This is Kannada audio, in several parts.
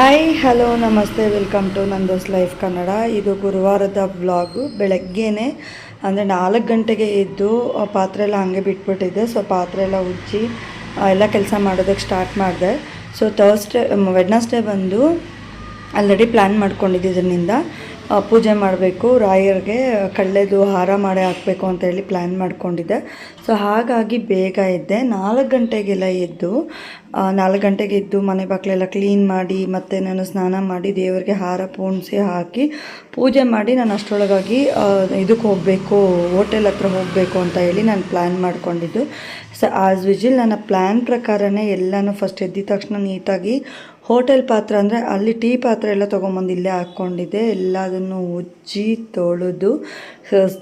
ಹಾಯ್ ಹಲೋ ನಮಸ್ತೆ welcome to Nando's life Kannada ಇದು ಗುರುವಾರದ ವ್ಲಾಗು ಬೆಳಗ್ಗೆನೆ, ಅಂದರೆ ನಾಲ್ಕು ಗಂಟೆಗೆ ಎದ್ದು ಪಾತ್ರೆ ಎಲ್ಲ ಹಾಗೆ ಬಿಟ್ಬಿಟ್ಟಿದ್ದೆ. ಸೊ ಪಾತ್ರೆ ಎಲ್ಲ ಉಜ್ಜಿ ಎಲ್ಲ ಕೆಲಸ ಮಾಡೋದಕ್ಕೆ ಸ್ಟಾರ್ಟ್ ಮಾಡಿದೆ. ಸೊ ಥರ್ಸ್ಡೇ ವೆಡ್ನಸ್ಡೇ ಬಂದು ಆಲ್ರೆಡಿ ಪ್ಲ್ಯಾನ್ ಮಾಡ್ಕೊಂಡಿದ್ದರಿಂದ ಪೂಜೆ ಮಾಡಬೇಕು, ರಾಯರಿಗೆ ಕಳ್ಳೆದು ಹಾರ ಮಾಡಿ ಹಾಕಬೇಕು ಅಂತ ಹೇಳಿ ಪ್ಲ್ಯಾನ್ ಮಾಡ್ಕೊಂಡಿದ್ದೆ. ಸೊ ಹಾಗಾಗಿ ಬೇಗ ಇದ್ದೆ ನಾಲ್ಕು ಗಂಟೆಗೆಲ್ಲ ಎದ್ದು ನಾಲ್ಕು ಗಂಟೆಗೆ ಎದ್ದು ಮನೆ ಬಾಗಿಲೆಲ್ಲ ಕ್ಲೀನ್ ಮಾಡಿ, ಮತ್ತು ನಾನು ಸ್ನಾನ ಮಾಡಿ ದೇವರಿಗೆ ಹಾರ ಪೋಣಿಸಿ ಹಾಕಿ ಪೂಜೆ ಮಾಡಿ ನಾನು ಅಷ್ಟರೊಳಗಾಗಿ ಇದಕ್ಕೆ ಹೋಗಬೇಕು, ಹೋಟೆಲ್ ಹತ್ರ ಹೋಗಬೇಕು ಅಂತ ಹೇಳಿ ನಾನು ಪ್ಲ್ಯಾನ್ ಮಾಡಿಕೊಂಡಿದ್ದು. ಸೊ ಆಸ್ ವಿಜಿಲ್ ನನ್ನ ಪ್ಲ್ಯಾನ್ ಪ್ರಕಾರನೇ ಎಲ್ಲನೂ ಫಸ್ಟ್ ಎದ್ದಿದ ತಕ್ಷಣ ನೀಟಾಗಿ ಹೋಟೆಲ್ ಪಾತ್ರೆ ಅಂದರೆ ಅಲ್ಲಿ ಟೀ ಪಾತ್ರೆ ಎಲ್ಲ ತೊಗೊಂಬಂದು ಇಲ್ಲೇ ಹಾಕ್ಕೊಂಡಿದ್ದೆ. ಎಲ್ಲದನ್ನು ಉಜ್ಜಿ, ತೊಳೆದು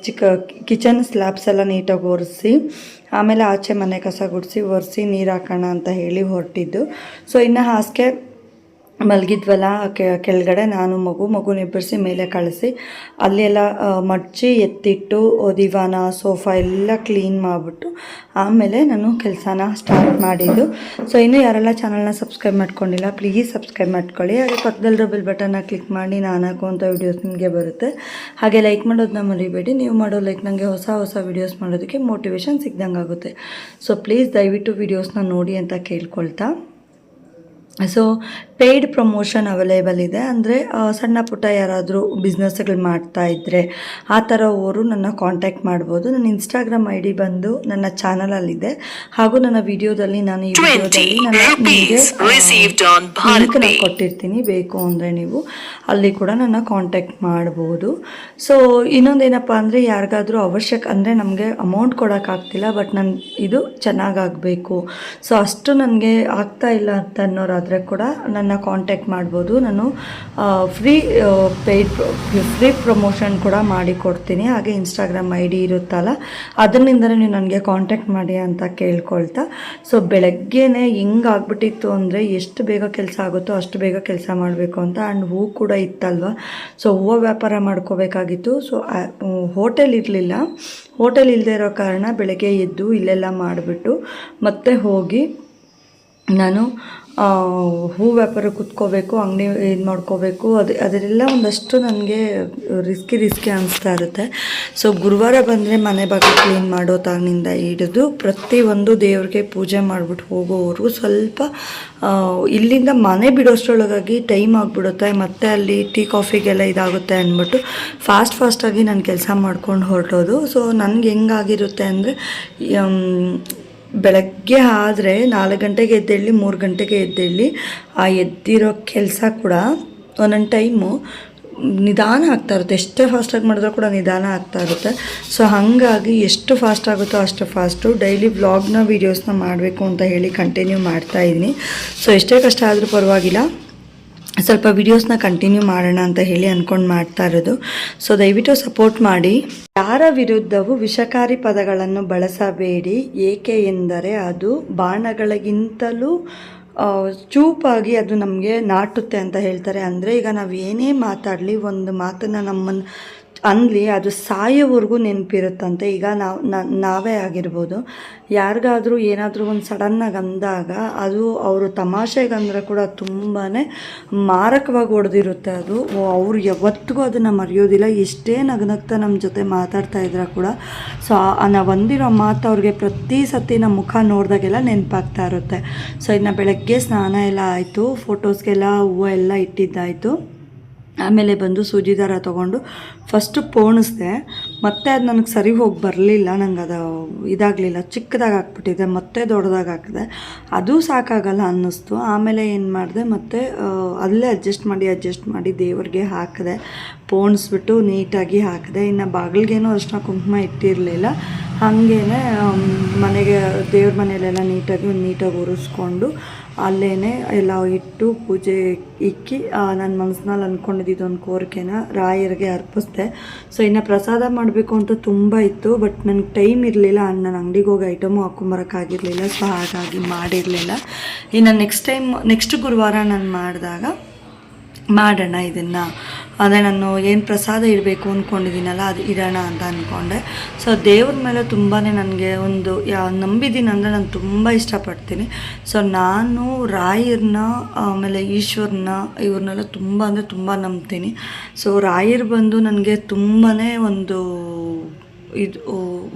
ಚಿಕ್ಕ ಕಿಚನ್ ಸ್ಲ್ಯಾಬ್ಸ್ ಎಲ್ಲ ನೀಟಾಗಿ ಒರೆಸಿ, ಆಮೇಲೆ ಆಚೆ ಮನೆ ಕಸ ಗುಡಿಸಿ, ಒರೆಸಿ ನೀರು ಹಾಕೋಣ ಅಂತ ಹೇಳಿ ಹೊರಟಿದ್ದು. ಸೊ ಇನ್ನು ಹಾಸಿಗೆ ಮಲಗಿದ್ವಲ್ಲ ಕೆಳಗಡೆ ನಾನು ಮಗು ಮಗುನ ಎಬ್ಬರಿಸಿ ಮೇಲೆ ಕಳಿಸಿ, ಅಲ್ಲೆಲ್ಲ ಮಡ್ಚಿ, ಎತ್ತಿಟ್ಟು ದಿವಾನ, ಸೋಫಾ ಎಲ್ಲ ಕ್ಲೀನ್ ಮಾಡಿಬಿಟ್ಟು, ಆಮೇಲೆ ನಾನು ಕೆಲಸನ ಸ್ಟಾರ್ಟ್ ಮಾಡಿದ್ದು. ಸೊ ಇನ್ನೂ ಯಾರೆಲ್ಲ ಚಾನಲ್ನ ಸಬ್ಸ್ಕ್ರೈಬ್ ಮಾಡ್ಕೊಂಡಿಲ್ಲ ಪ್ಲೀಸ್ ಸಬ್ಸ್ಕ್ರೈಬ್ ಮಾಡ್ಕೊಳ್ಳಿ. ಹಾಗೆ ಪಕ್ಕದಲ್ಲಿ ಬೆಲ್ ಬಟನ್ನ ಕ್ಲಿಕ್ ಮಾಡಿ ನಾನು ಹಾಕುವಂಥ ವೀಡಿಯೋಸ್ ನಿಮಗೆ ಬರುತ್ತೆ. ಹಾಗೆ ಲೈಕ್ ಮಾಡೋದನ್ನ ಮರಿಬೇಡಿ. ನೀವು ಮಾಡೋ ಲೈಕ್ ನನಗೆ ಹೊಸ ಹೊಸ ವೀಡಿಯೋಸ್ ಮಾಡೋದಕ್ಕೆ ಮೋಟಿವೇಶನ್ ಸಿಗ್ದಂಗೆ ಆಗುತ್ತೆ ಸೊ ಪ್ಲೀಸ್ ದಯವಿಟ್ಟು ವೀಡಿಯೋಸ್ನ ನೋಡಿ ಅಂತ ಕೇಳ್ಕೊಳ್ತಾ. ಸೊ ಪೇಯ್ಡ್ ಪ್ರಮೋಷನ್ ಅವೈಲೇಬಲ್ ಇದೆ. ಅಂದರೆ ಸಣ್ಣ ಪುಟ್ಟ ಯಾರಾದರೂ ಬಿಸ್ನೆಸ್ಗಳು ಮಾಡ್ತಾ ಇದ್ದರೆ ಆ ಥರ ಅವರು ನನ್ನ ಕಾಂಟ್ಯಾಕ್ಟ್ ಮಾಡ್ಬೋದು. ನನ್ನ ಇನ್ಸ್ಟಾಗ್ರಾಮ್ ಐ ಡಿ ಬಂದು ನನ್ನ ಚಾನಲಲ್ಲಿದೆ ಹಾಗೂ ನನ್ನ ವಿಡಿಯೋದಲ್ಲಿ ನಾನು ಈ ವಿಡಿಯೋದಲ್ಲಿ ನನ್ನ ನಿಮಗೆ ಕೊಟ್ಟಿರ್ತೀನಿ. ಬೇಕು ಅಂದರೆ ನೀವು ಅಲ್ಲಿ ಕೂಡ ನನ್ನ ಕಾಂಟ್ಯಾಕ್ಟ್ ಮಾಡ್ಬೋದು. ಸೊ ಇನ್ನೊಂದೇನಪ್ಪ ಅಂದರೆ ಯಾರಿಗಾದರೂ ಅವಶ್ಯಕ ಅಂದರೆ ನಮಗೆ ಅಮೌಂಟ್ ಕೊಡೋಕ್ಕಾಗ್ತಿಲ್ಲ ಬಟ್ ನನ್ನ ಇದು ಚೆನ್ನಾಗಾಗಬೇಕು ಸೊ ಅಷ್ಟು ನನಗೆ ಆಗ್ತಾ ಇಲ್ಲ ಅಂತ ಅನ್ನೋರಾದರೆ ಕೂಡ ನನ್ನ ಕಾಂಟ್ಯಾಕ್ಟ್ ಮಾಡ್ಬೋದು. ನಾನು ಫ್ರೀ ಪೇಯ್ಡ್ ಫ್ರೀ ಪ್ರಮೋಷನ್ ಕೂಡ ಮಾಡಿ ಕೊಡ್ತೀನಿ. ಹಾಗೆ ಇನ್ಸ್ಟಾಗ್ರಾಮ್ ಐ ಡಿ ಇರುತ್ತಲ್ಲ ಅದರಿಂದನೇ ನೀವು ನನಗೆ ಕಾಂಟ್ಯಾಕ್ಟ್ ಮಾಡಿ ಅಂತ ಕೇಳ್ಕೊಳ್ತಾ. ಸೊ ಬೆಳಗ್ಗೆನೇ ಆಗ್ಬಿಟ್ಟಿತ್ತು ಅಂದರೆ ಎಷ್ಟು ಬೇಗ ಕೆಲಸ ಆಗುತ್ತೋ ಅಷ್ಟು ಬೇಗ ಕೆಲಸ ಮಾಡಬೇಕು ಅಂತ ಆ್ಯಂಡ್ ಹೂ ಕೂಡ ಇತ್ತಲ್ವ? ಸೊ ಹೂವು ವ್ಯಾಪಾರ ಮಾಡ್ಕೋಬೇಕಾಗಿತ್ತು. ಸೊ ಹೋಟೆಲ್ ಇರಲಿಲ್ಲ. ಹೋಟೆಲ್ ಇಲ್ಲದೆ ಇರೋ ಕಾರಣ ಬೆಳಗ್ಗೆ ಎದ್ದು ಇಲ್ಲೆಲ್ಲ ಮಾಡಿಬಿಟ್ಟು ಮತ್ತೆ ಹೋಗಿ ನಾನು ಹೂ ವ್ಯಾಪಾರ ಕುತ್ಕೋಬೇಕು, ಅಂಗಡಿ ಇದು ಮಾಡ್ಕೋಬೇಕು, ಅದು ಅದರೆಲ್ಲ ಒಂದಷ್ಟು ನನಗೆ ರಿಸ್ಕಿ ರಿಸ್ಕಿ ಅನಿಸ್ತಾ ಇರುತ್ತೆ. ಸೊ ಗುರುವಾರ ಬಂದರೆ ಮನೆ ಬಾಗಿಲು ಕ್ಲೀನ್ ಮಾಡೋ ತಾಗಿನಿಂದ ಹಿಡಿದು ಪ್ರತಿಯೊಂದು ದೇವ್ರಿಗೆ ಪೂಜೆ ಮಾಡಿಬಿಟ್ಟು ಹೋಗೋವರೆಗೂ ಸ್ವಲ್ಪ ಇಲ್ಲಿಂದ ಮನೆ ಬಿಡೋಷ್ಟರೊಳಗಾಗಿ ಟೈಮ್ ಆಗಿಬಿಡುತ್ತೆ. ಮತ್ತು ಅಲ್ಲಿ ಟೀ ಕಾಫಿಗೆಲ್ಲ ಇದಾಗುತ್ತೆ ಅಂದ್ಬಿಟ್ಟು ಫಾಸ್ಟ್ ಫಾಸ್ಟಾಗಿ ನಾನು ಕೆಲಸ ಮಾಡ್ಕೊಂಡು ಹೊರಟೋದು. ಸೊ ನನಗೆ ಹೆಂಗಾಗಿರುತ್ತೆ ಅಂದರೆ ಬೆಳಗ್ಗೆ ಆದರೆ ನಾಲ್ಕು ಗಂಟೆಗೆ ಎದ್ದೇಳಿ, ಮೂರು ಗಂಟೆಗೆ ಎದ್ದೇಳಿ ಆ ಎದ್ದಿರೋ ಕೆಲಸ ಕೂಡ ಒಂದೊಂದು ಟೈಮು ನಿಧಾನ ಆಗ್ತಾ ಇರುತ್ತೆ. ಎಷ್ಟೇ ಫಾಸ್ಟಾಗಿ ಮಾಡಿದ್ರೂ ಕೂಡ ನಿಧಾನ ಆಗ್ತಾ ಇರುತ್ತೆ. ಸೊ ಹಾಗಾಗಿ ಎಷ್ಟು ಫಾಸ್ಟ್ ಆಗುತ್ತೋ ಅಷ್ಟು ಫಾಸ್ಟು ಡೈಲಿ ವ್ಲಾಗ್ನ ವೀಡಿಯೋಸ್ನ ಮಾಡಬೇಕು ಅಂತ ಹೇಳಿ ಕಂಟಿನ್ಯೂ ಮಾಡ್ತಾ ಇದ್ದೀನಿ. ಸೊ ಎಷ್ಟೇ ಕಷ್ಟ ಆದರೂ ಪರವಾಗಿಲ್ಲ. ಸ್ವಲ್ಪ ವಿಡಿಯೋಸ್ನ ಕಂಟಿನ್ಯೂ ಮಾಡೋಣ ಅಂತ ಹೇಳಿ ಅಂದ್ಕೊಂಡು ಮಾಡ್ತಾ ಇರೋದು. ಸೊ ದಯವಿಟ್ಟು ಸಪೋರ್ಟ್ ಮಾಡಿ. ಯಾರ ವಿರುದ್ಧವೂ ವಿಷಕಾರಿ ಪದಗಳನ್ನು ಬಳಸಬೇಡಿ. ಏಕೆ ಎಂದರೆ ಅದು ಬಾಣಗಳಿಗಿಂತಲೂ ಚೂಪಾಗಿ ಅದು ನಮಗೆ ನಾಟುತ್ತೆ ಅಂತ ಹೇಳ್ತಾರೆ. ಅಂದರೆ ಈಗ ನಾವು ಏನೇ ಮಾತಾಡಲಿ, ಒಂದು ಮಾತನ್ನು ನಮ್ಮನ್ನು ಅನ್ಲಿ ಅದು ಸಾಯೋವರೆಗೂ ನೆನಪಿರುತ್ತಂತೆ. ಈಗ ನಾವು ನಾವೇ ಆಗಿರ್ಬೋದು. ಯಾರಿಗಾದರೂ ಏನಾದರೂ ಒಂದು ಸಡನ್ನಾಗಿ ಅಂದಾಗ ಅದು ಅವರು ತಮಾಷೆಗಂದ್ರೆ ಕೂಡ ತುಂಬಾ ಮಾರಕವಾಗಿ ಹೊಡೆದಿರುತ್ತೆ ಅದು. ಅವ್ರು ಯಾವತ್ತಿಗೂ ಅದನ್ನು ಮರೆಯೋದಿಲ್ಲ. ಎಷ್ಟೇ ನಗನಗ್ತಾ ನಮ್ಮ ಜೊತೆ ಮಾತಾಡ್ತಾ ಇದ್ರೆ ಕೂಡ. ಸೊ ನಾವು ಅಂದಿರೋ ಮಾತು ಅವ್ರಿಗೆ ಪ್ರತಿ ಸತಿ ನಮ್ಮ ಮುಖ ನೋಡಿದಾಗೆಲ್ಲ ನೆನಪಾಗ್ತಾ ಇರುತ್ತೆ. ಸೊ ಇನ್ನು ಬೆಳಗ್ಗೆ ಸ್ನಾನ ಎಲ್ಲ ಆಯಿತು. ಫೋಟೋಸ್ಗೆಲ್ಲ ಹೂವು ಎಲ್ಲ ಇಟ್ಟಿದ್ದಾಯಿತು. ಆಮೇಲೆ ಬಂದು ಸೂಜಿ ದಾರ ತೊಗೊಂಡು ಫಸ್ಟು ಪೋಣಿಸ್ದೆ. ಮತ್ತೆ ಅದು ನನಗೆ ಸರಿ ಹೋಗಿ ಬರಲಿಲ್ಲ. ನಂಗೆ ಅದು ಇದಾಗಲಿಲ್ಲ. ಚಿಕ್ಕದಾಗಿ ಹಾಕ್ಬಿಟ್ಟಿದೆ ಮತ್ತೆ ದೊಡ್ಡದಾಗಿ ಹಾಕಿದೆ. ಅದು ಸಾಕಾಗಲ್ಲ ಅನ್ನಿಸ್ತು. ಆಮೇಲೆ ಏನು ಮಾಡಿದೆ, ಮತ್ತೆ ಅಲ್ಲೇ ಅಡ್ಜಸ್ಟ್ ಮಾಡಿ ಅಡ್ಜಸ್ಟ್ ಮಾಡಿ ದೇವರಿಗೆ ಹಾಕಿದೆ. ಪೋಣಿಸ್ಬಿಟ್ಟು ನೀಟಾಗಿ ಹಾಕಿದೆ. ಇನ್ನು ಬಾಗಿಲಿಗೇನೂ ಅರ್ಶಿನ ಕುಂಕುಮ ಇಟ್ಟಿರಲಿಲ್ಲ. ಹಾಗೇ ಮನೆಗೆ, ದೇವ್ರ ಮನೆಯಲ್ಲೆಲ್ಲ ನೀಟಾಗಿ ನೀಟಾಗಿ ಒರೆಸ್ಕೊಂಡು ಅಲ್ಲೇ ಎಲ್ಲ ಇಟ್ಟು ಪೂಜೆ ಇಕ್ಕಿ ನನ್ನ ಮನಸ್ಸಿನಲ್ಲಿ ಅಂದ್ಕೊಂಡಿದ್ದು ಒಂದು ಕೋರಿಕೆನ ರಾಯರಿಗೆ ಅರ್ಪಿಸ್ದೆ. ಸೊ ಇನ್ನು ಪ್ರಸಾದ ಮಾಡಬೇಕು ಅಂತ ತುಂಬ ಇತ್ತು ಬಟ್ ನನಗೆ ಟೈಮ್ ಇರಲಿಲ್ಲ. ನಾನು ಅಂಗಡಿಗೆ ಹೋಗಿ ಐಟಮು ಹಾಕೊಂಬರೋಕ್ಕಾಗಿರಲಿಲ್ಲ ಸೊ ಹಾಗಾಗಿ ಮಾಡಿರಲಿಲ್ಲ. ಇನ್ನು ನೆಕ್ಸ್ಟ್ ಟೈಮ್ ನೆಕ್ಸ್ಟ್ ಗುರುವಾರ ನಾನು ಮಾಡಿದಾಗ, ಮಾಡೋಣ ಇದನ್ನು. ಅದೇ ನಾನು ಏನು ಪ್ರಸಾದ ಇಡಬೇಕು ಅಂದ್ಕೊಂಡಿದ್ದೀನಲ್ಲ ಅದು ಇಡೋಣ ಅಂತ ಅಂದ್ಕೊಂಡೆ ಸೊ ದೇವ್ರ ಮೇಲೆ ತುಂಬಾ ನನಗೆ ಒಂದು, ಯಾ, ನಂಬಿದ್ದೀನಿ ಅಂದರೆ ನಾನು ತುಂಬ ಇಷ್ಟಪಡ್ತೀನಿ. ಸೊ ನಾನು ರಾಯರನ್ನ ಆಮೇಲೆ ಈಶ್ವರನ, ಇವ್ರನ್ನೆಲ್ಲ ತುಂಬ ಅಂದರೆ ತುಂಬ ನಂಬ್ತೀನಿ. ಸೊ ರಾಯರ್ ಬಂದು ನನಗೆ ತುಂಬಾ ಒಂದು ಇದು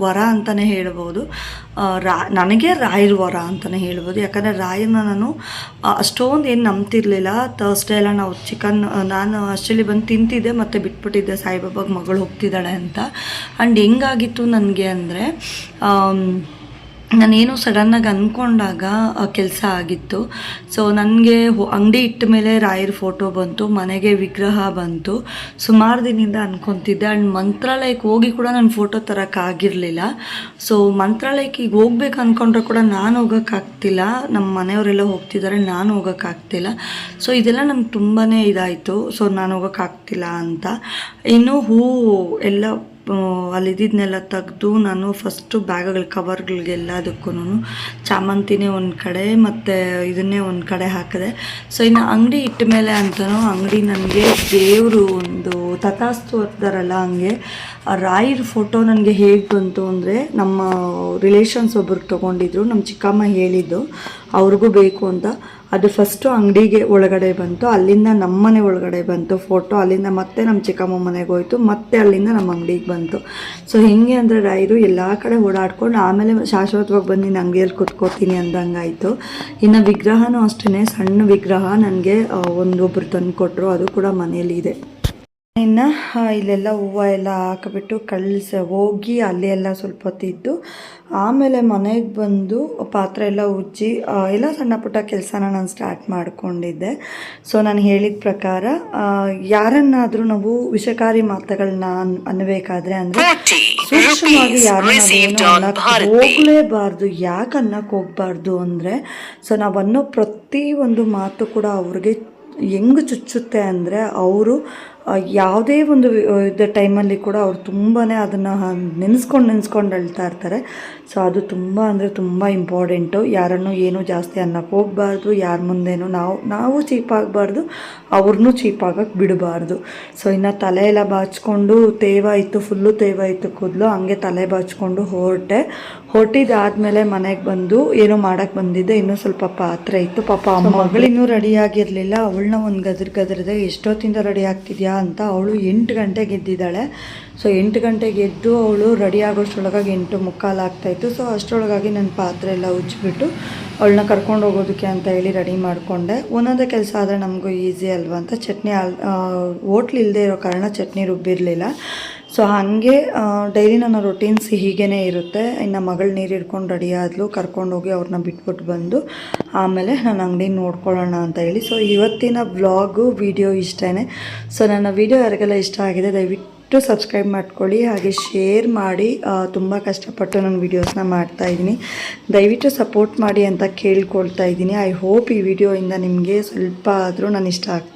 ವರ ಅಂತಲೇ ಹೇಳ್ಬೋದು. ರಾ, ನನಗೆ ರಾಯರ ವರ ಅಂತಲೇ ಹೇಳ್ಬೋದು. ಯಾಕಂದರೆ ರಾಯರ್ನ ನಾನು ಅಷ್ಟೊಂದು ಏನು ನಂಬ್ತಿರ್ಲಿಲ್ಲ. ತರ್ಸ್ಡೇ ಎಲ್ಲ ನಾವು ಚಿಕನ್ ನಾನು ಆ್ಯಕ್ಚುಲಿ ಬಂದು ತಿಂತಿದ್ದೆ, ಮತ್ತು ಬಿಟ್ಬಿಟ್ಟಿದ್ದೆ. ಸಾಯಿಬಾಬಾಗ ಮಗಳು ಹೋಗ್ತಿದ್ದಾಳೆ ಅಂತ. ಆ್ಯಂಡ್ ಹೆಂಗಾಗಿತ್ತು ನನಗೆ ಅಂದರೆ ನಾನೇನು ಸಡನ್ನಾಗಿ ಅಂದ್ಕೊಂಡಾಗ ಕೆಲಸ ಆಗಿತ್ತು. ಸೊ ನನಗೆ ಅಂಗಡಿ ಇಟ್ಟ ಮೇಲೆ ರಾಯರ ಫೋಟೋ ಬಂತು, ಮನೆಗೆ ವಿಗ್ರಹ ಬಂತು. ಸುಮಾರು ದಿನದಿಂದ ಅಂದ್ಕೊತಿದ್ದೆ ಆ್ಯಂಡ್ ಮಂತ್ರಾಲಯಕ್ಕೆ ಹೋಗಿ ಕೂಡ ನಾನು ಫೋಟೋ ತರೋಕ್ಕಾಗಿರಲಿಲ್ಲ ಸೊ ಮಂತ್ರಾಲಯಕ್ಕೆ ಈಗ ಹೋಗ್ಬೇಕು ಅಂದ್ಕೊಂಡ್ರೆ ಕೂಡ ನಾನು ಹೋಗೋಕ್ಕಾಗ್ತಿಲ್ಲ ನಮ್ಮ ಮನೆಯವರೆಲ್ಲ ಹೋಗ್ತಿದ್ದಾರೆ ನಾನು ಹೋಗೋಕ್ಕಾಗ್ತಿಲ್ಲ ಸೊ ಇದೆಲ್ಲ ನಂಗೆ ತುಂಬಾ ಇದಾಯಿತು. ಸೊ ನಾನು ಹೋಗೋಕ್ಕಾಗ್ತಿಲ್ಲ ಅಂತ. ಇನ್ನು ಹೂ ಎಲ್ಲ ಅಲ್ಲಿದ್ದನ್ನೆಲ್ಲ ತೆಗೆದು ನಾನು ಫಸ್ಟು ಬ್ಯಾಗ್ಗಳ ಕವರ್ಗಳಿಗೆಲ್ಲದಕ್ಕೂ ಚಾಮಂತಿನೇ ಒಂದು ಕಡೆ ಮತ್ತು ಇದನ್ನೇ ಒಂದು ಕಡೆ ಹಾಕಿದೆ. ಸೊ ಇನ್ನು ಅಂಗಡಿ ಇಟ್ಟ ಮೇಲೆ ಅಂತಲೂ ಅಂಗಡಿ ನನಗೆ ದೇವರು ಒಂದು ತಥಾಸ್ತು ಹತ್ತಾರಲ್ಲ ಹಂಗೆ ರಾಯರ ಫೋಟೋ ನನಗೆ ಹೇಗೆ ಬಂತು ಅಂದರೆ ನಮ್ಮ ರಿಲೇಷನ್ಸ್ ಒಬ್ರಿಗೆ ತೊಗೊಂಡಿದ್ರು, ನಮ್ಮ ಚಿಕ್ಕಮ್ಮ ಹೇಳಿದ್ದು. ಅವ್ರಿಗೂ ಬೇಕು ಅಂತ. ಅದು ಫಸ್ಟು ಅಂಗಡಿಗೆ ಒಳಗಡೆ ಬಂತು, ಅಲ್ಲಿಂದ ನಮ್ಮ ಮನೆ ಒಳಗಡೆ ಬಂತು ಫೋಟೋ ಅಲ್ಲಿಂದ ಮತ್ತೆ ನಮ್ಮ ಚಿಕ್ಕಮ್ಮ ಮನೆಗೆ ಹೋಯ್ತು, ಮತ್ತೆ ಅಲ್ಲಿಂದ ನಮ್ಮ ಅಂಗಡಿಗೆ ಬಂತು. ಸೊ ಹೆಂಗೆ ಅಂದರೆ ರೈರು ಎಲ್ಲ ಕಡೆ ಓಡಾಡ್ಕೊಂಡು, ಆಮೇಲೆ ಶಾಶ್ವತವಾಗಿ ಬಂದು ನಿನ್ನ ಅಂಗಡಿಯಲ್ಲಿ ಕುತ್ಕೋತೀನಿ ಅಂದಂಗಾಯಿತು ಇನ್ನು ವಿಗ್ರಹನೂ ಅಷ್ಟೇ ಸಣ್ಣ ವಿಗ್ರಹ ನನಗೆ ಒಂದೊಬ್ರು ತಂದು ಕೊಟ್ಟರು ಅದು ಕೂಡ ಮನೆಯಲ್ಲಿ ಇದೆ ಇನ್ನು ಇಲ್ಲೆಲ್ಲ ಹೂವು ಎಲ್ಲ ಹಾಕಿಬಿಟ್ಟು ಕಳಿಸ ಹೋಗಿ ಅಲ್ಲಿ ಎಲ್ಲ ಸ್ವಲ್ಪ ಹೊತ್ತಿದ್ದು ಆಮೇಲೆ ಮನೆಗೆ ಬಂದು ಪಾತ್ರೆ ಎಲ್ಲ ಉಜ್ಜಿ ಎಲ್ಲ ಸಣ್ಣ ಪುಟ್ಟ ಕೆಲಸನ ನಾನು ಸ್ಟಾರ್ಟ್ ಮಾಡ್ಕೊಂಡಿದ್ದೆ. ಸೊ ನಾನು ಹೇಳಿದ ಪ್ರಕಾರ ಯಾರನ್ನಾದರೂ ನಾವು ವಿಷಕಾರಿ ಮಾತುಗಳನ್ನ ಅನ್ ಅನ್ಬೇಕಾದ್ರೆ ಅಂದರೆ ಸೂಕ್ಷ್ಮವಾಗಿ ಯಾರನ್ನ ಹೋಗಲೇಬಾರ್ದು ಯಾಕೆ ಅನ್ನಕ್ಕೆ ಹೋಗ್ಬಾರ್ದು ಅಂದರೆ ಸೊ ನಾವು ಅನ್ನೋ ಪ್ರತಿ ಒಂದು ಮಾತು ಕೂಡ ಅವ್ರಿಗೆ ಹೆಂಗೆ ಚುಚ್ಚುತ್ತೆ ಅಂದರೆ ಅವರು ಯಾವುದೇ ಒಂದು ಇದ್ದ ಟೈಮಲ್ಲಿ ಕೂಡ ಅವ್ರು ತುಂಬಾ ಅದನ್ನು ನೆನೆಸ್ಕೊಂಡು ನೆನೆಸ್ಕೊಂಡು ಅಳ್ತಾ ಇರ್ತಾರೆ. ಸೊ ಅದು ತುಂಬ ಅಂದರೆ ತುಂಬ ಇಂಪಾರ್ಟೆಂಟು ಯಾರನ್ನು ಏನೂ ಜಾಸ್ತಿ ಅನ್ನಕ್ಕೆ ಹೋಗಬಾರ್ದು. ಯಾರ ಮುಂದೇನೂ ನಾವು ನಾವು ಚೀಪ್ ಆಗಬಾರ್ದು. ಅವ್ರನ್ನೂ ಚೀಪ್ ಆಗಕ್ಕೆ ಬಿಡಬಾರ್ದು. ಸೊ ಇನ್ನು ತಲೆ ಎಲ್ಲ ಬಾಚ್ಕೊಂಡು ತೇವ ಇತ್ತು ಫುಲ್ಲು ತೇವ ಇತ್ತು ಕೂದಲು ಹಂಗೆ ತಲೆ ಬಾಚ್ಕೊಂಡು ಹೊರಟೆ. ಹೊರಟಿದ್ದಾದಮೇಲೆ ಮನೆಗೆ ಬಂದು ಏನೋ ಮಾಡೋಕ್ಕೆ ಬಂದಿದ್ದೆ. ಇನ್ನೂ ಸ್ವಲ್ಪ ಪಾತ್ರೆ ಇತ್ತು. ಪಾಪ ಮಗಳಿನ್ನೂ ರೆಡಿಯಾಗಿರಲಿಲ್ಲ ಅವಳನ್ನ ಒಂದು ಗದ್ರ ಗದ್ರದೆ ಎಷ್ಟೊತ್ತಿಂದ ರೆಡಿ ಆಗ್ತಿದ್ಯಾ? ಅಂತ ಅವಳು ಎಂಟು ಗಂಟೆಗೆ ಎದ್ದಿದ್ದಾಳೆ. ಸೊ ಎಂಟು ಗಂಟೆಗೆ ಎದ್ದು ಅವಳು ರೆಡಿ ಆಗೋಷ್ಟರೊಳಗಾಗಿ ಎಂಟು ಮುಕ್ಕಾಲು ಆಗ್ತಾಯಿತ್ತು ಸೊ ಅಷ್ಟರೊಳಗಾಗಿ ನನ್ನ ಪಾತ್ರೆ ಎಲ್ಲ ಉಜ್ಜಿಬಿಟ್ಟು ಅವಳನ್ನ ಕರ್ಕೊಂಡು ಹೋಗೋದಕ್ಕೆ ಅಂತ ಹೇಳಿ ರೆಡಿ ಮಾಡಿಕೊಂಡೆ. ಒಂದೊಂದೇ ಕೆಲಸ ಆದರೆ ನಮಗೂ ಈಸಿ ಅಲ್ವಾ ಅಂತ. ಚಟ್ನಿ ಅಲ್ ಹೋಟ್ಲ್ ಇರೋ ಕಾರಣ ಚಟ್ನಿ ರುಬ್ಬಿರಲಿಲ್ಲ. ಸೊ ಹಾಗೆ ಡೈಲಿ ನನ್ನ ರೊಟೀನ್ಸ್ ಹೀಗೇ ಇರುತ್ತೆ. ಇನ್ನು ಮಗಳು ನೀರು ಹಿಡ್ಕೊಂಡು ರೆಡಿ ಆದಲು ಕರ್ಕೊಂಡೋಗಿ ಅವ್ರನ್ನ ಬಿಟ್ಬಿಟ್ಟು ಬಂದು, ಆಮೇಲೆ ನಾನು ಅಂಗಡಿ ನೋಡ್ಕೊಳ್ಳೋಣ ಅಂತ ಹೇಳಿ. ಸೊ ಇವತ್ತಿನ ವ್ಲಾಗು ವಿಡಿಯೋ ಇಷ್ಟೇ ಸೊ ನನ್ನ ವಿಡಿಯೋ ಯಾರಿಗೆಲ್ಲ ಇಷ್ಟ ಆಗಿದೆ, ದಯವಿಟ್ಟು ಸಬ್ಸ್ಕ್ರೈಬ್ ಮಾಡ್ಕೊಳ್ಳಿ. ಹಾಗೆ ಶೇರ್ ಮಾಡಿ ತುಂಬ ಕಷ್ಟಪಟ್ಟು ನಾನು ವೀಡಿಯೋಸ್ನ ಮಾಡ್ತಾ ಇದ್ದೀನಿ. ದಯವಿಟ್ಟು ಸಪೋರ್ಟ್ ಮಾಡಿ ಅಂತ ಕೇಳ್ಕೊಳ್ತಾ ಇದ್ದೀನಿ. ಐ ಹೋಪ್ ಈ ವಿಡಿಯೋಯಿಂದ ನಿಮಗೆ ಸ್ವಲ್ಪ ಆದರೂ ನಾನು ಇಷ್ಟ ಆಗ್ತೀನಿ